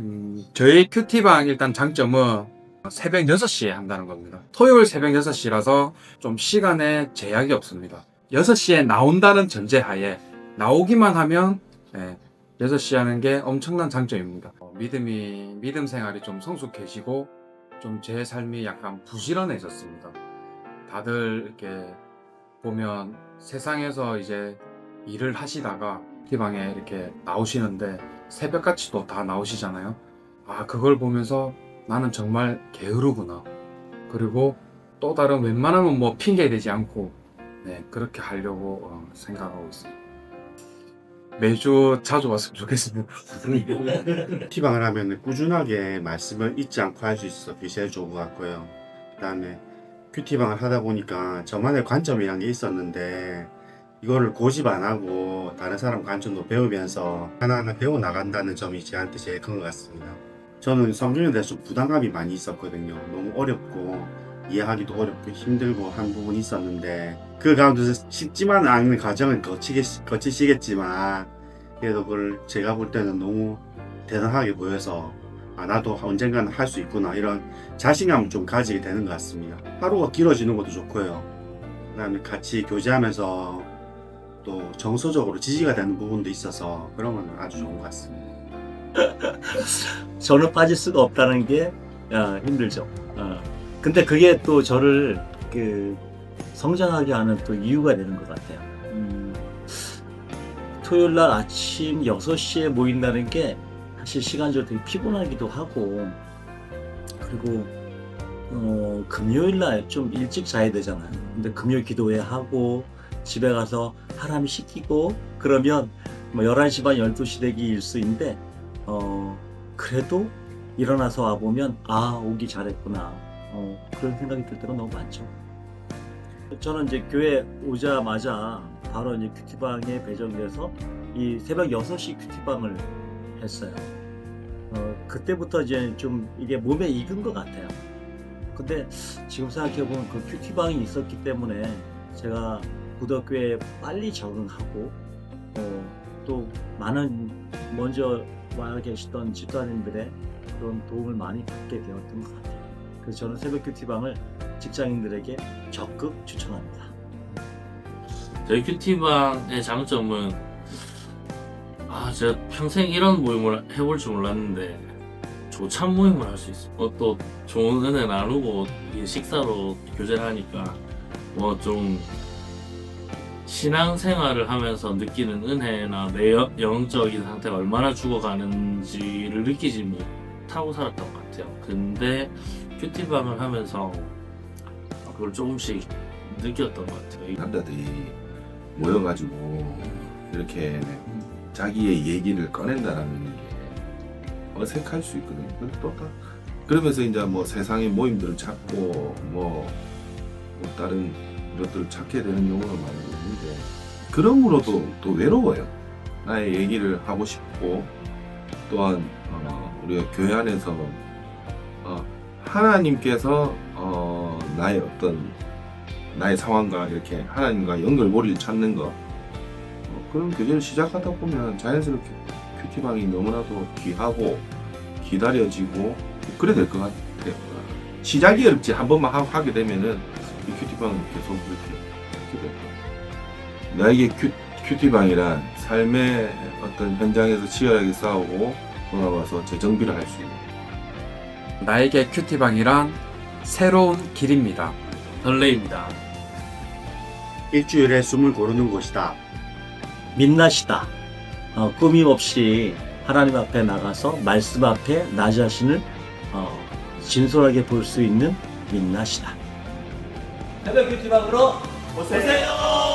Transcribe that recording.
음, 저희 큐티방 일단 장점은 새벽 6시에 한다는 겁니다. 토요일 새벽 6시라서 좀 시간에 제약이 없습니다. 6시에 나온다는 전제 하에 나오기만 하면 예, 6시 하는 게 엄청난 장점입니다. 어, 믿음이, 믿음 생활이 좀 성숙해지고 좀 제 삶이 약간 부지런해졌습니다. 다들 이렇게 보면 세상에서 이제 일을 하시다가 큐티방에 이렇게 나오시는데 새벽같이 또 다 나오시잖아요. 아, 그걸 보면서 나는 정말 게으르구나. 그리고 또 다른 웬만하면 뭐 핑계 대지 않고, 네, 그렇게 하려고 어, 생각하고 있습니다. 매주 자주 왔으면 좋겠습니다. 티방을 하면 꾸준하게 말씀을 잊지 않고 할 수 있어서 제일 좋은 것 같고요. 그 다음에 큐티방을 하다 보니까 저만의 관점이란 게 있었는데 이거를 고집 안 하고 다른 사람 관점도 배우면서 하나하나 배워 나간다는 점이 저한테 제일 큰 것 같습니다. 저는 성경에 대해서 좀 부담감이 많이 있었거든요. 너무 어렵고 이해하기도 어렵고 힘들고 한 부분이 있었는데 그 가운데서 쉽지만 않은 과정을 거치겠, 거치시겠지만 그래도 그걸 제가 볼 때는 너무 대단하게 보여서 아, 나도 언젠가는 할 수 있구나 이런 자신감을 좀 가지게 되는 것 같습니다. 하루가 길어지는 것도 좋고요. 그다음에 같이 교제하면서 또 정서적으로 지지가 되는 부분도 있어서 그런 건 아주 좋은 것 같습니다. 저는 빠질 수가 없다는 게 아, 힘들죠. 아, 근데 그게 또 저를 그 성장하게 하는 또 이유가 되는 것 같아요. 음, 토요일 날 아침 6시에 모인다는 게 사실 시간적으로 되게 피곤하기도 하고 그리고 어, 금요일 날 좀 일찍 자야 되잖아요. 근데 금요일 기도회 하고 집에 가서 하람이 시키고 그러면 뭐 11시 반 12시 되기 일수인데 어, 그래도 일어나서 와 보면 아 오기 잘했구나. 어, 그런 생각이 들 때가 너무 많죠. 저는 이제 교회 오자마자 바로 이제 큐티방에 배정돼서 이 새벽 6시 큐티방을 했어요. 어, 그때부터 이제 좀 이게 몸에 익은 것 같아요. 근데 지금 생각해보면 그 큐티방이 있었기 때문에 제가 구덕교에 빨리 적응하고 어, 또 많은 먼저 와 계시던 집사님들의 그런 도움을 많이 받게 되었던 것 같아요. 그래서 저는 새벽 큐티방을 직장인들에게 적극 추천합니다. 저희 큐티방의 장점은 아 제가 평생 이런 모임을 해볼 줄 몰랐는데 조찬 모임을 할 수 있어요. 어, 또 좋은 은혜 나누고 식사로 교제를 하니까 뭐좀 신앙생활을 하면서 느끼는 은혜나 내 영- 영적인 상태가 얼마나 죽어가는지를 느끼지 못하고 살았던 것 같아요. 근데 큐티방을 하면서 그걸 조금씩 느꼈던 것 같아요. 남자들이 모여가지고 이렇게 자기의 얘기를 꺼낸다라는 게 어색할 수 있거든요. 또 다- 그러면서 이제 뭐 세상의 모임들을 찾고 뭐, 뭐 다른 것들을 찾게 되는 경우가 많이 있는데 그러므로도 또 외로워요. 나의 얘기를 하고 싶고 또한 어, 우리가 교회 안에서 어, 하나님께서 어, 나의 어떤 나의 상황과 이렇게 하나님과 연결고리를 찾는 거 어, 그런 교제를 시작하다 보면 자연스럽게 큐티방이 너무나도 귀하고 기다려지고 그래 될 것 같아요. 시작이 어렵지 한 번만 하- 하게 되면은 이 큐티방은 계속 될 거예요. 나에게 큐, 큐티방이란 삶의 어떤 현장에서 치열하게 싸우고 돌아와서 재정비를 할 수 있는 나에게 큐티방이란 새로운 길입니다. 설레입니다. 일주일에 숨을 고르는 곳이다. 민낯이다. 어, 꾸밈 없이 하나님 앞에 나가서 말씀 앞에 나 자신을 어, 진솔하게 볼 수 있는 민낯이다. 새벽 큐티방으로 오세요.